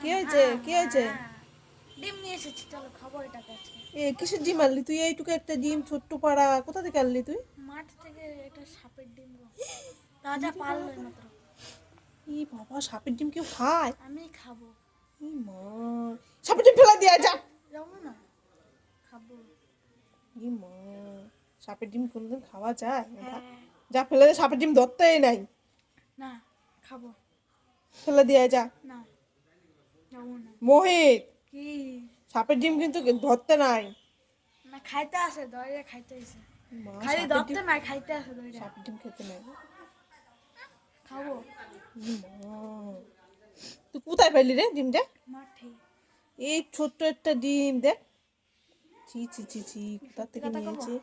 কি হয়েছে? কি হয়েছে? ডিম নিয়ে এসেছি চলো খাব এটাকে আজকে এ কিসের ডিম আনলি তুই? এইটুকু একটা ডিম ছোট্ট পাড়া কোথা থেকে আনলি তুই? মাঠ থেকে এটা সাপের ডিম তাজা পারল মাত্র ই বাবা সাপের ডিম কেউ খায়? আমি খাব। ই মা সাপের ডিম ফেলা দিয়া যা। যাব না খাব। ই মা সাপের ডিম কোনোদিন খাওয়া যায়? হ্যাঁ। যা ফেলে দে সাপের ডিম ধরতেই নাই। না খাব। ফেলে দিয়ে যা। না। মোহিত! কি? সাপের ডিম কিন্তু ধরতে নাই। না খাইতে আসে দরে খাইতে আসে খালি ধরতে ডিম- না খাইতে আসে দরে সাপের ডিম খেতে নাই। খাব। তুই কোথায় পেলি রে ডিমটা? মাঠে। এই ছোট্ট একটা ডিম দেখ। ছি ছি ছি ছি কোথা থেকে কব? নিয়েছে?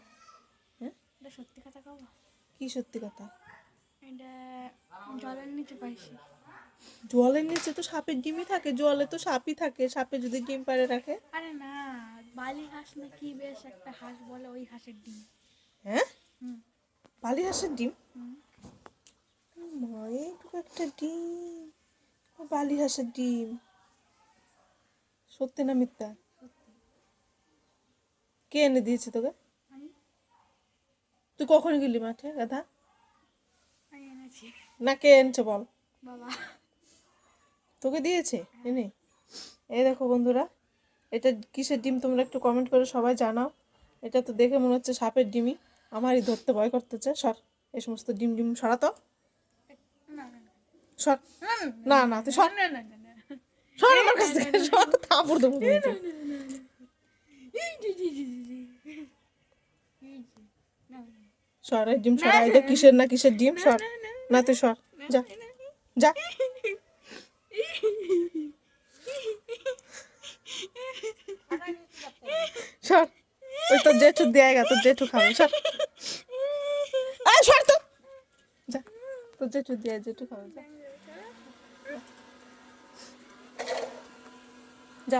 হ্যাঁ? এটা সত্যি কথা খাব কি সত্যি কথা? এটা জলের নিচে পাইছি। জলের নিচে তো সাপের ডিমই থাকে জলে তো সাপই থাকে সাপে যদি ডিম পাড়ে রাখে। আরে না বালি হাঁস না কি বেশ একটা হাঁস বলে ওই হাঁসের ডিম। হ্যাঁ? বালি হাঁসের ডিম? একটা ডিম বালি হাঁসের ডিম। সত্যি না মিথ্যা? কে এনে দিয়েছে তোকে? তুই কখন গেলি মাঠে গাধা না কে এনেছে বল। বাবা। তোকে দিয়েছে এনে এই দেখো বন্ধুরা এটা কিসের ডিম তোমরা একটু কমেন্ট করে সবাই জানাও। এটা তো দেখে মনে হচ্ছে সাপের ডিমই। আমারই ধরতে ভয় করতেছে। সর এই সমস্ত ডিম ডিম সরাতো সর না না তুই সর। সর আমার কাছ থেকে সর থাপড় দেবো সর ডিম সর এটা কিসের না কিসের ডিম? সর। না তুই সর। যা যা। সর। ওই তোর জেঠু দেয় গা তোর জেঠু খাবে, সর। আয় সর তো। যা, তোর জেঠু দেয়, জেঠু খাবে, যা। যা।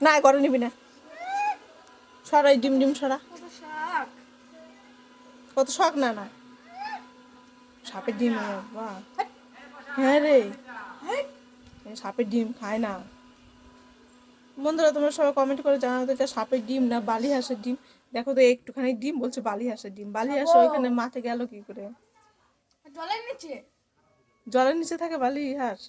না গরম নিবি না। সরা, এই ডিম ডিম সরা। কত শখ? না না। সাপের ডিম, বাবা। হ্যাঁ রে। সাপের ডিম খায় না। বন্ধুরা তোমরা সবাই কমেন্ট করে জানাও তো এটা সাপের ডিম না বালি হাঁসের ডিম। দেখো তো একটুখানি ডিম বলছে বালি হাঁসের ডিম। বালি হাঁস ওইখানে মাঠে গেল কি করে? জলের নিচে? জলের নিচে থাকে বালি হাঁস